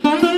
Mm-hmm.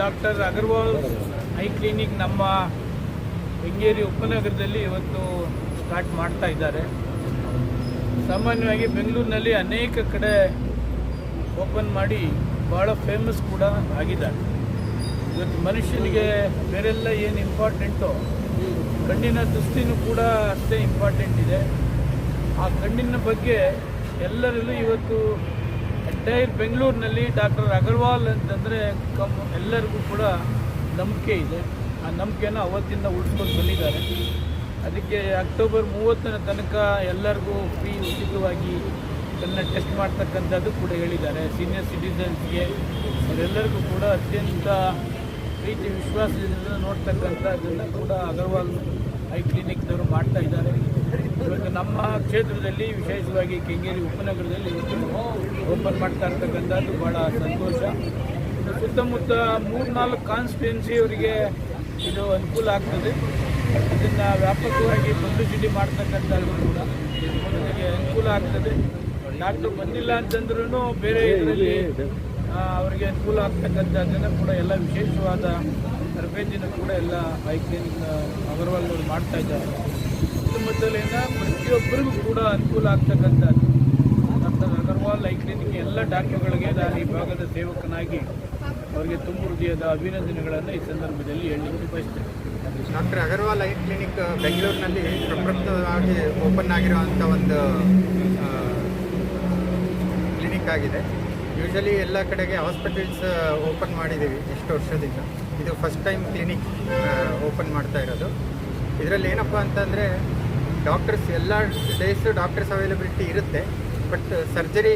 Doctor Agarwal eye clinic ನಮ್ಮ ಬೆಂಗೇರಿ ಉಪನಗರದಲ್ಲಿ ಇವತ್ತು start ಮಾಡ್ತಾ ಇದ್ದಾರೆ. ಸಾಮಾನ್ಯವಾಗಿ ಬೆಂಗಳೂರಿನಲ್ಲಿ ಅನೇಕ ಕಡೆ ಓಪನ್ ಮಾಡಿ ಭಾಳ ಫೇಮಸ್ ಕೂಡ ಆಗಿದ್ದಾರೆ. ಇವತ್ತು ಮನುಷ್ಯನಿಗೆ ಬೇರೆಲ್ಲ ಏನು ಇಂಪಾರ್ಟೆಂಟೋ ಕಣ್ಣಿನ ದೃಷ್ಟಿನೂ ಕೂಡ ಅಷ್ಟೇ ಇಂಪಾರ್ಟೆಂಟ್ ಇದೆ. ಆ ಕಣ್ಣಿನ ಬಗ್ಗೆ ಎಲ್ಲರಲ್ಲೂ ಇವತ್ತು ಎಂಟೈರ್ ಬೆಂಗಳೂರಿನಲ್ಲಿ ಡಾಕ್ಟರ್ ಅಗರ್ವಾಲ್ ಅಂತಂದರೆ ಕಮ್ ಎಲ್ಲರಿಗೂ ಕೂಡ ನಂಬಿಕೆ ಇದೆ. ಆ ನಂಬಿಕೆನ ಅವತ್ತಿಂದ ಉಳಿಸ್ಕೊಂಡು ಬಂದಿದ್ದಾರೆ. ಅದಕ್ಕೆ ಅಕ್ಟೋಬರ್ ಮೂವತ್ತನ ತನಕ ಎಲ್ಲರಿಗೂ ಫ್ರೀ ಉಚಿತವಾಗಿ ಕಣ್ಣ ಟೆಸ್ಟ್ ಮಾಡ್ತಕ್ಕಂಥದ್ದು ಕೂಡ ಹೇಳಿದ್ದಾರೆ. ಸೀನಿಯರ್ ಸಿಟಿಸನ್ಸ್ಗೆ ಅವರೆಲ್ಲರಿಗೂ ಕೂಡ ಅತ್ಯಂತ ಪ್ರೀತಿ, ವಿಶ್ವಾಸದಿಂದ ನೋಡ್ತಕ್ಕಂಥದ್ದನ್ನು ಕೂಡ ಅಗರ್ವಾಲ್ ಐ ಕ್ಲಿನಿಕ್ನವರು ಮಾಡ್ತಾ ನಮ್ಮ ಕ್ಷೇತ್ರದಲ್ಲಿ ವಿಶೇಷವಾಗಿ ಕೆಂಗೇರಿ ಉಪನಗರದಲ್ಲಿ ಓಪನ್ ಮಾಡ್ತಾ ಇರ್ತಕ್ಕಂಥದ್ದು ಭಾಳ ಸಂತೋಷ ಸುತ್ತಮುತ್ತ ಮೂರ್ನಾಲ್ಕು ಕಾನ್ಸ್ಟಿಟ್ಯೂನ್ಸಿ ಅವರಿಗೆ ಇದು ಅನುಕೂಲ ಆಗ್ತದೆ ಇದನ್ನು ವ್ಯಾಪಕವಾಗಿ ಪಬ್ಲಿಸಿಟಿ ಮಾಡ್ತಕ್ಕಂಥದ್ದು ಕೂಡ ಅವರಿಗೆ ಅನುಕೂಲ ಆಗ್ತದೆ ಡಾಕ್ಟರ್ ಬಂದಿಲ್ಲ ಅಂತಂದ್ರೂ ಬೇರೆ ಇದರಲ್ಲಿ ಅವರಿಗೆ ಅನುಕೂಲ ಆಗ್ತಕ್ಕಂಥದ್ದನ್ನು ಕೂಡ ಎಲ್ಲ ವಿಶೇಷವಾದ ತರಬೇತಿನ ಕೂಡ ಎಲ್ಲ ಬೈಕ್ ಅಗರ್ವಾಲ್ಗಳು ಮಾಡ್ತಾ ಇದ್ದಾರೆ ಸುತ್ತಮುತ್ತಲಿನ ಪ್ರತಿಯೊಬ್ಬರಿಗೂ ಕೂಡ ಅನುಕೂಲ ಆಗ್ತಕ್ಕಂಥದ್ದು ಡಾಕ್ಟರ್ ಅಗರ್ವಾಲ್ ಐ ಕ್ಲಿನಿಕ್ ಎಲ್ಲ ಡಾಕ್ಟರ್ಗಳಿಗೆ ನಾನು ಈ ಭಾಗದ ಸೇವಕನಾಗಿ ಅವರಿಗೆ ತುಂಬ ಹೃದಯದ ಅಭಿನಂದನೆಗಳನ್ನು ಈ ಸಂದರ್ಭದಲ್ಲಿ ಹೇಳಲಿಕ್ಕೆ ಬಯಸ್ತೇನೆ. ಡಾಕ್ಟರ್ ಅಗರ್ವಾಲ್ ಐ ಕ್ಲಿನಿಕ್ ಬೆಂಗಳೂರಿನಲ್ಲಿ ಪ್ರಪ್ರಥಮವಾಗಿ ಓಪನ್ ಆಗಿರುವಂಥ ಒಂದು ಕ್ಲಿನಿಕ್ ಆಗಿದೆ. ಯೂಶಲಿ ಎಲ್ಲ ಕಡೆಗೆ ಹಾಸ್ಪಿಟಲ್ಸ್ ಓಪನ್ ಮಾಡಿದ್ದೀವಿ ಎಷ್ಟು ವರ್ಷದಿಂದ. ಇದು ಫಸ್ಟ್ ಟೈಮ್ ಕ್ಲಿನಿಕ್ ಓಪನ್ ಮಾಡ್ತಾ ಇರೋದು. ಇದರಲ್ಲಿ ಏನಪ್ಪ ಅಂತಂದರೆ ಡಾಕ್ಟರ್ಸ್ ಎಲ್ಲ ಡೇಸು ಡಾಕ್ಟರ್ಸ್ ಅವೈಲಬಿಲಿಟಿ ಇರುತ್ತೆ ಬಟ್ ಸರ್ಜರಿ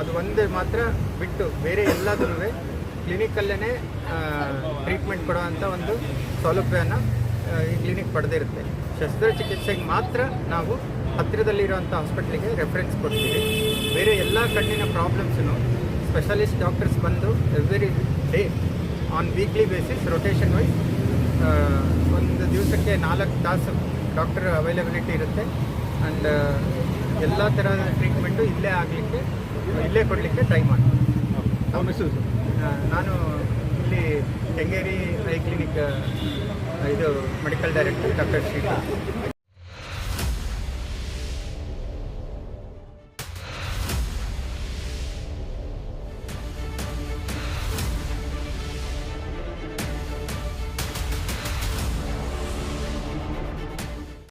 ಅದು ಒಂದೇ ಮಾತ್ರ ಬಿಟ್ಟು ಬೇರೆ ಎಲ್ಲದೂ ಕ್ಲಿನಿಕಲ್ಲೇ ಟ್ರೀಟ್ಮೆಂಟ್ ಕೊಡೋವಂಥ ಒಂದು ಸೌಲಭ್ಯನ ಈ ಕ್ಲಿನಿಕ್ ಪಡೆದಿರುತ್ತೆ. ಶಸ್ತ್ರಚಿಕಿತ್ಸೆಗೆ ಮಾತ್ರ ನಾವು ಹತ್ತಿರದಲ್ಲಿರುವಂಥ ಹಾಸ್ಪಿಟ್ಲಿಗೆ ರೆಫರೆನ್ಸ್ ಕೊಡ್ತೀವಿ. ಬೇರೆ ಎಲ್ಲ ಕಣ್ಣಿನ ಪ್ರಾಬ್ಲಮ್ಸನ್ನು ಸ್ಪೆಷಲಿಸ್ಟ್ ಡಾಕ್ಟರ್ಸ್ ಬಂದು every day on weekly basis rotation wise ಒಂದು ದಿವಸಕ್ಕೆ ನಾಲ್ಕು ತಾಸು ಡಾಕ್ಟರ್ ಅವೈಲಬಿಲಿಟಿ ಇರುತ್ತೆ. ಆ್ಯಂಡ್ ಎಲ್ಲ ಥರದ ಟ್ರೀಟ್ಮೆಂಟು ಇಲ್ಲೇ ಆಗಲಿಕ್ಕೆ ಇಲ್ಲೇ ಕೊಡಲಿಕ್ಕೆ ಟ್ರೈ ಮಾಡ್ತೀವಿ. ಆ, ನಾನು ಇಲ್ಲಿ ಕೆಂಗೇರಿ ಐ ಕ್ಲಿನಿಕ್ ಇದು ಮೆಡಿಕಲ್ ಡೈರೆಕ್ಟರ್ ಡಾಕ್ಟರ್ ಶ್ರೀಕಾಂತ್.